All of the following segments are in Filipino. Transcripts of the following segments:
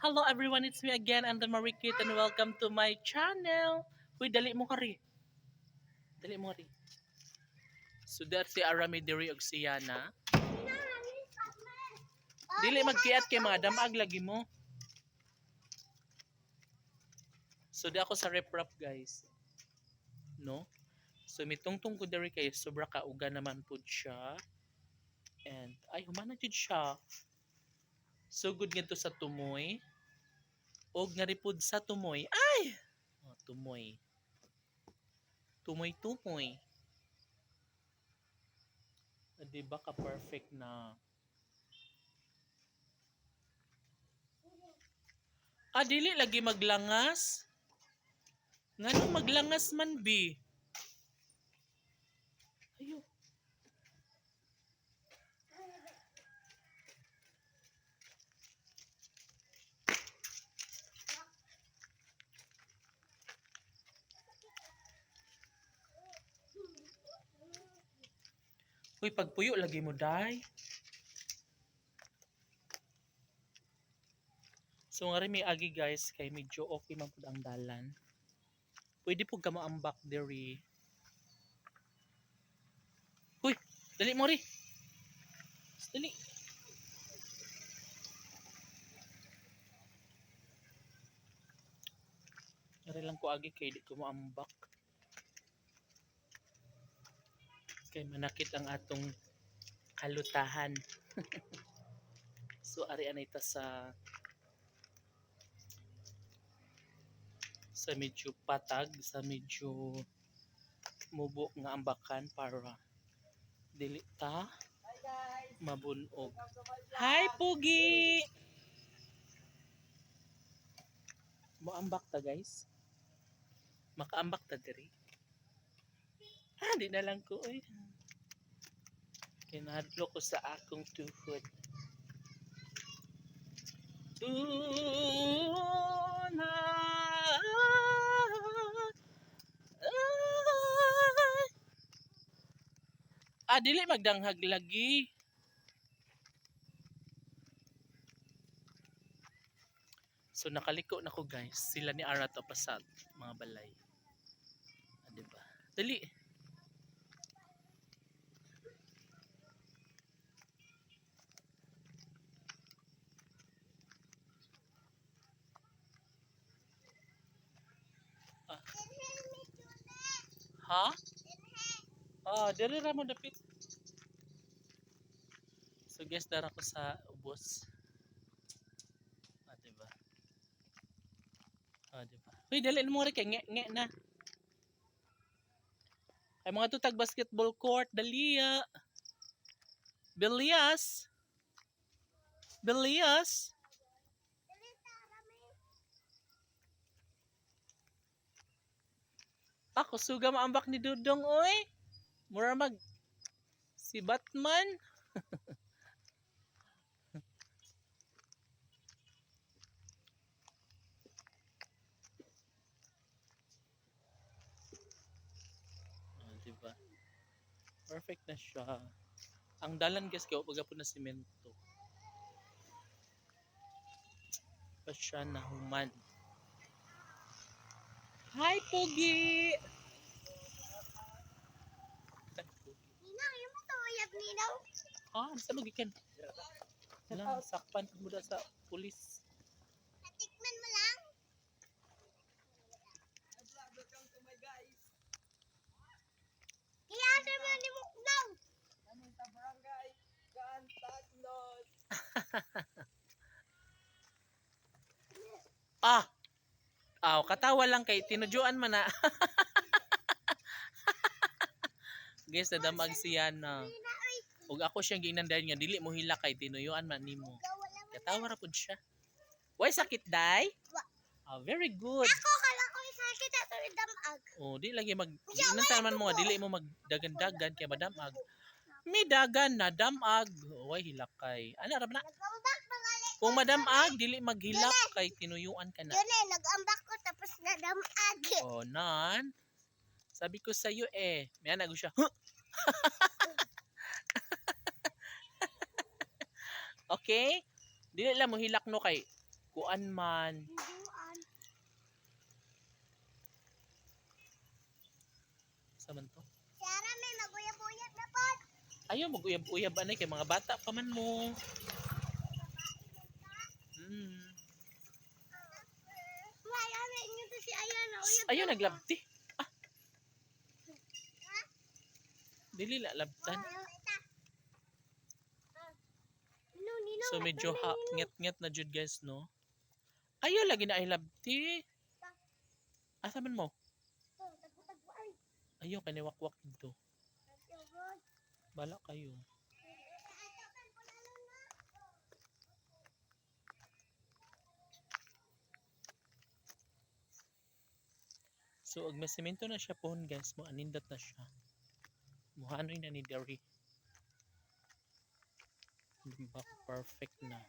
Hello everyone, it's me again, and the Marikit, and welcome to my channel. Uy, dali mo kari. Dali mo kari. So that si Arami diri og siyana. Dili magkiat kay mga damag lagi mo. So di ako sa rep rap guys. No? So mitungtong ko diri kay sobra kauga naman pud siya. And ay humana siya. So good nga to sa tumoy. Og nga ripod sa tumoy. Ay! Oh, tumoy. Tumoy tumoy. Ah, Di ba ka perfect na? Ah, lagi maglangas. Ngano maglangas man bi? Uy, pagpuyo lagi mo, day. So nga rin may agi guys, kay medyo okay man pud ang dalan. Pwede po ka maambak diri. Uy, dali mo ri. Dali. Dari lang ko agi kay di ko maambak. Kay manakit ang atong kalutahan. so ari ana ita sa sa medyo patag, sa medyo mubo nga ambakan para dili ta mabunog. Hi Pugi! Moambak ta guys. Makaambak ta diri. Ah, di na lang ko oy. Kinadlo ko sa akong tuhod. Tunay. Ah, dili magdanghag lagi. So nakaliko na ko guys. Sila ni Ara to pasad mga balay. Ah, diba? Dali. Ha? Ah, diri ra mo dapit. So guys, dara ko sa ubos. Ah, diba? Ah, diba? Uy, dali mo rin kay nge, nge na. Ay mga tutag basketball court, daliya. Bilias. Bilias. Ako suga maambak ni Dudong oy. Mura mag si Batman. Ah, diba? Perfect na siya. Ang dalan guys kaya pag po na simento. Pa siya na human. Hi, Pogi! Ninang, yung mo tuyab ninaw. Ah, sa magikan. Wala, sakpan mo da sa pulis. Natikman mo lang. Kaya sa mga ni Mukdaw. Ah! katawa lang kay tinujuan man na. Guys, nadamag siya na. Ug ako siyang ginandayan nga dili mo hila kay tinuyuan man nimo. Katawa ra pud siya. Why sakit day? Wa. Ah, very good. Ako kala ko sakit ato damag. Oh, di lagi mag Inanta naman mo nga dili mo magdagan-dagan kay madamag. May dagan na damag. Way hilakay. Ana ra na? Kung madamag dili maghilak kay tinuyuan ka na. Yun eh, nag-ambak ko tapos nadamag. Oh, nan. Sabi ko sa iyo eh. May anago siya. Huh? okay? Dili lang mo hilak no kay kuan man. Sa man to? Sarah, may maguyab-uyab na po. Ayaw, mag-uyab-uyab anay kay mga bata pa man mo. Ayaw, na naglabti. Ah. Dili la labtan. So medyo ha, nget-nget na jud guys, no? Ayaw lagi na ay labti. Asa man mo? Ayaw kaniwakwak dito. Bala kayo. So, ag may semento na siya pohon guys, mo anindat na siya. Muhanoy na ni Derry. Diba? Perfect na.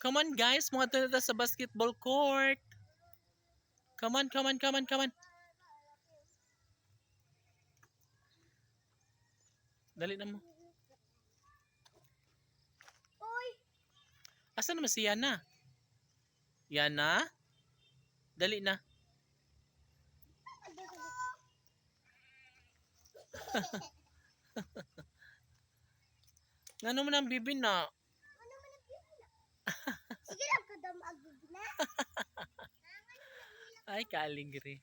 Come on guys, mga tunata sa basketball court. Come on, come on, come on, come on. Dali na mo. Uy, Asa naman si Yana? Yana? Dali na. Nga naman ang bibi na. ano man ang pila na? Sige lang, kadam agad na. Ay, kaling rin.